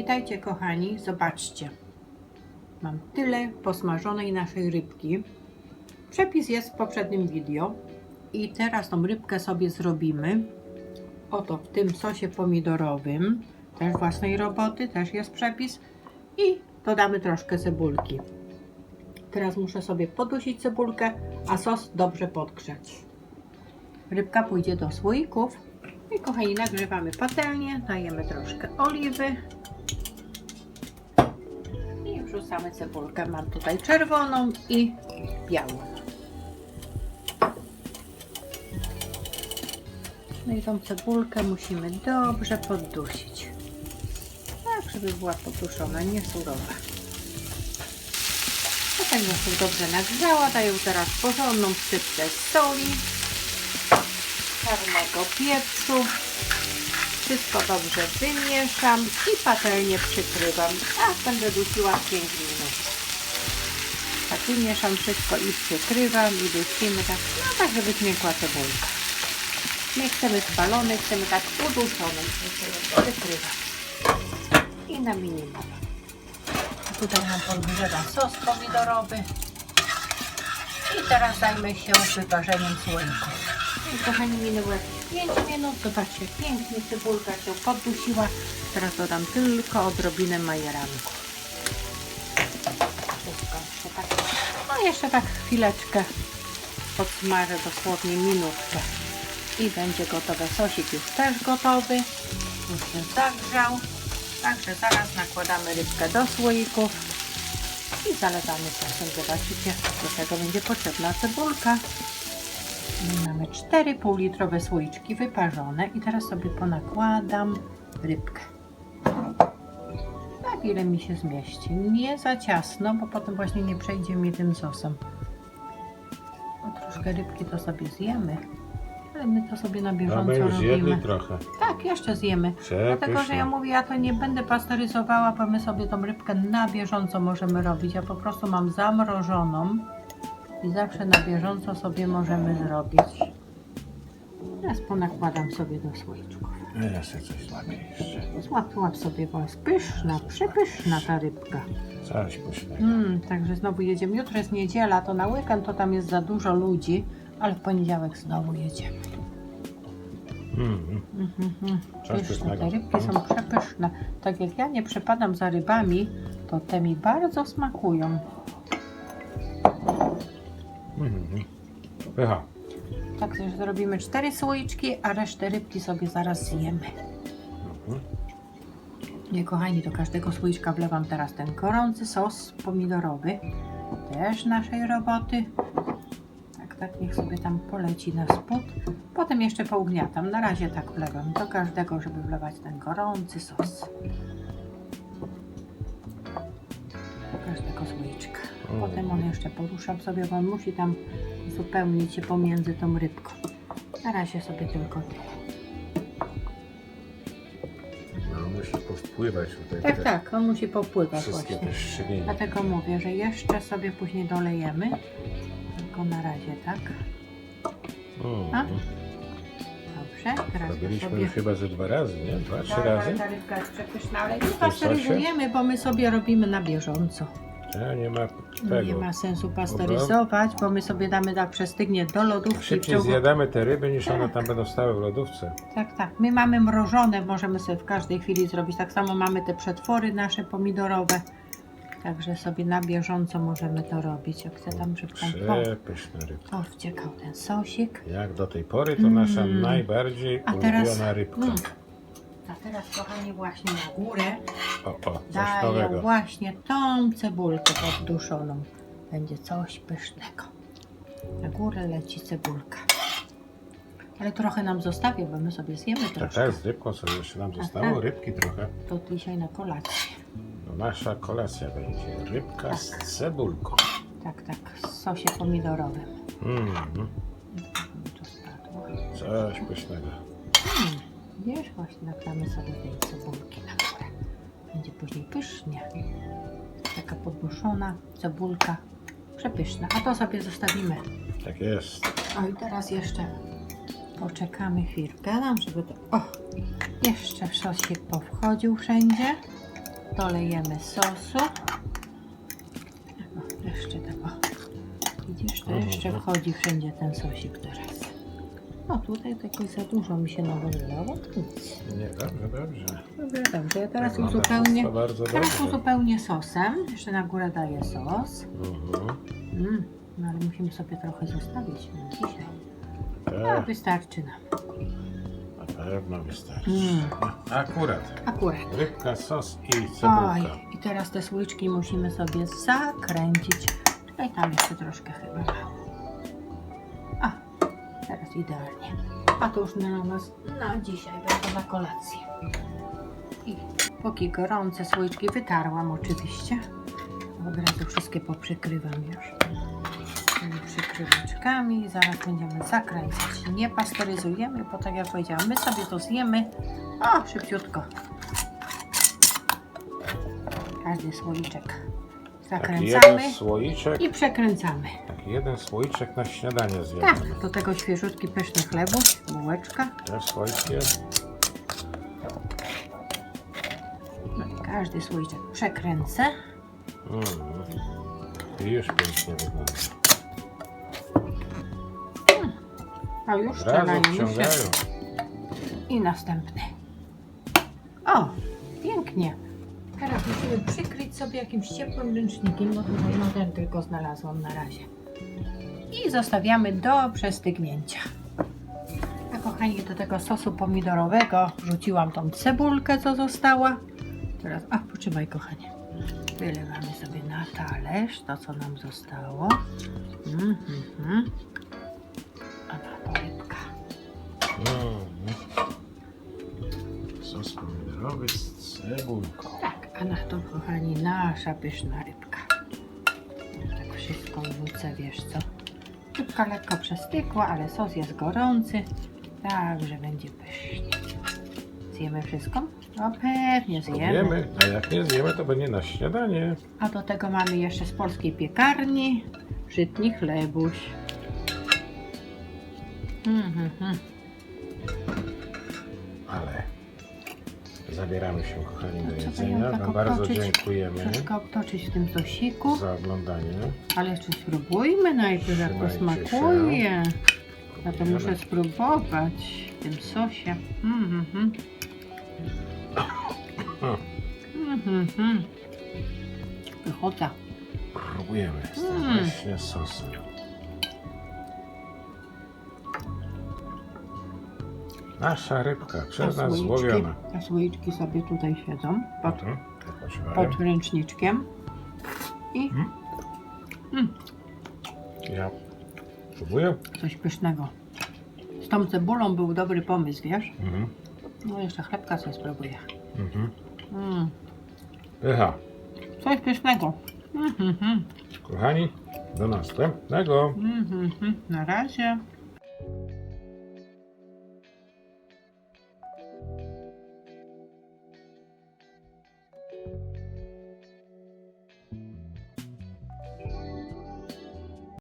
Witajcie kochani, zobaczcie. Mam tyle posmażonej naszej rybki. Przepis jest w poprzednim video. I teraz tą rybkę sobie zrobimy. Oto w tym sosie pomidorowym. Też własnej roboty, też jest przepis. I dodamy troszkę cebulki. Teraz muszę sobie podusić cebulkę, a sos dobrze podgrzać. Rybka pójdzie do słoików. I kochani, nagrzewamy patelnię, dajemy troszkę oliwy wrzucamy cebulkę. Mam tutaj czerwoną i białą. No i tą cebulkę musimy dobrze poddusić. Tak, żeby była poduszona, nie surowa. Patelnia się dobrze nagrzała, daję teraz porządną sypkę soli czarnego pieprzu. Wszystko dobrze wymieszam i patelnię przykrywam. Tak będę dusiła 5 minut. Tak wymieszam wszystko i przykrywam i dusimy tak, no tak żeby zmiękła cebulka. Nie chcemy spalony, chcemy tak uduszony. Przykrywam. I na minimum. Tutaj nam podgrzewa sos pomidorowy. I teraz zajmę się wyparzeniem słoików. Kochani, minęło jakieś 5 minut. Zobaczcie, pięknie cebulka się poddusiła. Teraz dodam tylko odrobinę majeranku. Tak. No jeszcze tak chwileczkę podsmażę dosłownie minutkę. I będzie gotowe. Sosik już też gotowy. Już się zagrzał. Także zaraz nakładamy rybkę do słoików i zalewamy sosem. Zobaczycie, do tego będzie potrzebna cebulka. Mamy 4 półlitrowe słoiczki wyparzone i teraz sobie ponakładam rybkę. Tak ile mi się zmieści. Nie za ciasno, bo potem właśnie nie przejdzie mi tym sosem. O troszkę rybki to sobie zjemy, ale my to sobie na bieżąco już robimy. trochę. Tak, jeszcze zjemy. Dlatego, że ja mówię, ja to nie będę pasteryzowała, bo my sobie tą rybkę na bieżąco możemy robić. Ja po prostu mam zamrożoną i zawsze na bieżąco sobie możemy zrobić. Teraz ponakładam sobie do słoiczków. Ja sobie coś złapię jeszcze. Złap, złap sobie, bo jest pyszna, przepyszna ta rybka. Coś pysznego. Mm, także znowu jedziemy. Jutro jest niedziela, to na weekend to tam jest za dużo ludzi, ale w poniedziałek znowu jedziemy. Mm, mm. Mhm. Pyszne, pysznego. te rybki są przepyszne. Tak jak ja nie przepadam za rybami, to te mi bardzo smakują. Pycha. Tak też zrobimy cztery słoiczki, a resztę rybki sobie zaraz zjemy. Mhm. Nie kochani, do każdego słoiczka wlewam teraz ten gorący sos pomidorowy. Też naszej roboty. Tak, tak, niech sobie tam poleci na spód. Potem jeszcze pougniatam. Na razie tak wlewam do każdego, żeby wlewać ten gorący sos. Do każdego słoiczka. Potem on jeszcze poruszam sobie, bo on musi tam uzupełnić się pomiędzy tą rybką. Na razie sobie tylko tyle. No, musi powpływać tutaj Tak, te tak, on musi popływać wszystkie właśnie. te. Dlatego mówię, że jeszcze sobie później dolejemy. Tylko na razie, tak? A? Mm. Dobrze, teraz to Robiliśmy sobie... już chyba ze dwa razy, nie? Dwa, trzy razy? ta rybka jest przepyszna, ale nie pasteryzujemy, bo my sobie robimy na bieżąco. Nie ma tego. Nie ma sensu pasteryzować, bo my sobie damy tak przestygnie do lodówki. Szybciej ciągu- zjadamy te ryby niż one Tak. tam będą stały w lodówce. Tak, tak. My mamy mrożone, możemy sobie w każdej chwili zrobić. Tak samo mamy te przetwory nasze pomidorowe. Także sobie na bieżąco możemy to robić. Jak chcę tam, żeby tam o, Przepyszna rybka. o, wciekał ten sosik. Jak do tej pory to nasza Mm. najbardziej A teraz- ulubiona rybka. Mm. A teraz, kochani, właśnie na górę O, o, coś daję nowego. właśnie tą cebulkę podduszoną. Będzie coś pysznego. Na górę leci cebulka. Ale trochę nam zostawię, bo my sobie zjemy Tak, troszkę. tak, z rybką sobie jeszcze nam zostało, tak. rybki trochę. To dzisiaj na kolację. No, nasza kolacja będzie rybka z Tak. cebulką. Tak, tak, w sosie pomidorowym. Mm, Mi tu spadło. coś pysznego. Hmm, wiesz, właśnie naklamy sobie tej cebulki na górę. Będzie później pysznie. Taka podmuszona cebulka. Przepyszna. A to sobie zostawimy. Tak jest. O i teraz jeszcze poczekamy chwilkę, nam, żeby to... O! Jeszcze sosik powchodził wszędzie. dolejemy sosu. O, jeszcze tego. Widzisz, to jeszcze Mhm. wchodzi wszędzie ten sosik teraz. No tutaj to jakoś za dużo mi się nawożyło. Nic. Nie, dobrze, dobrze. Dobrze, dobrze. Ja teraz Wygląda uzupełnię. wszystko bardzo Teraz dobrze. uzupełnię sosem. Jeszcze na górę daję sos. Mhm. Mm, no ale musimy sobie trochę zostawić na dzisiaj. A Tak, wystarczy nam. na pewno wystarczy. Mm. Akurat. Akurat. Rybka, sos i Oj, cebulka. i teraz te słyczki musimy sobie zakręcić. Tutaj tam jeszcze troszkę chyba teraz idealnie. A to już na nas na dzisiaj będzie na kolację. I póki gorące słoiczki wytarłam oczywiście. Od razu wszystkie poprzykrywam już. Tymi. Zaraz będziemy zakręcać. Nie pasteryzujemy, bo tak jak powiedziałam, my sobie to zjemy. O, szybciutko. Każdy słoiczek Taki zakręcamy jeden słoiczek, i przekręcamy. taki jeden słoiczek na śniadanie Tak, zjadamy. do tego świeżutki pyszny chlebuś, bułeczka. Też słoiczki jest? No i każdy słoiczek przekręcę. Mhm. I już pięknie wygląda. A już Od razu wciągają się. wciągają. I następny. O, pięknie. Teraz musimy przykryć sobie jakimś ciepłym ręcznikiem, bo tutaj no ten tylko znalazłam na razie. I zostawiamy do przestygnięcia. A kochani, do tego sosu pomidorowego rzuciłam tą cebulkę, co została. Teraz, a poczekaj kochanie. Wylewamy sobie na talerz to, co nam zostało. Mhm. A na to rybka. Mhm. Sos pomidorowy z cebulką. A na to, kochani, nasza pyszna rybka. Tak wszystko wrzucę, wiesz co? Rybka lekko przestykła, ale sos jest gorący, także będzie pysznie. Zjemy wszystko? No pewnie zjemy. Zjemy, a jak nie zjemy, to będzie na śniadanie. A do tego mamy jeszcze z polskiej piekarni żytni chlebuś. Mhm, mhm. Ale zabieramy się, kochani, do jedzenia. ją tak Wam bardzo dziękujemy Troszkę obtoczyć w tym sosiku. za oglądanie. Ale jeszcze spróbujmy najpierw, jak to Trzymajcie smakuje. Ja to muszę spróbować w tym sosie. Mhm, mhm. Mhm, mhm. Pychota. Próbujemy z tym Mm. właśnie sosem. Nasza rybka, przez nas złowiona. a słoiczki sobie tutaj siedzą pod, Mhm, odpoczywają. pod ręczniczkiem. I Mm. mm, Ja próbuję. coś pysznego. Z tą cebulą był dobry pomysł, wiesz? Mhm. No jeszcze chlebka sobie spróbuję. Mhm. Mm, Pycha. coś pysznego. Mhm, mhm. Kochani, do następnego. Mhm, mhm. Na razie.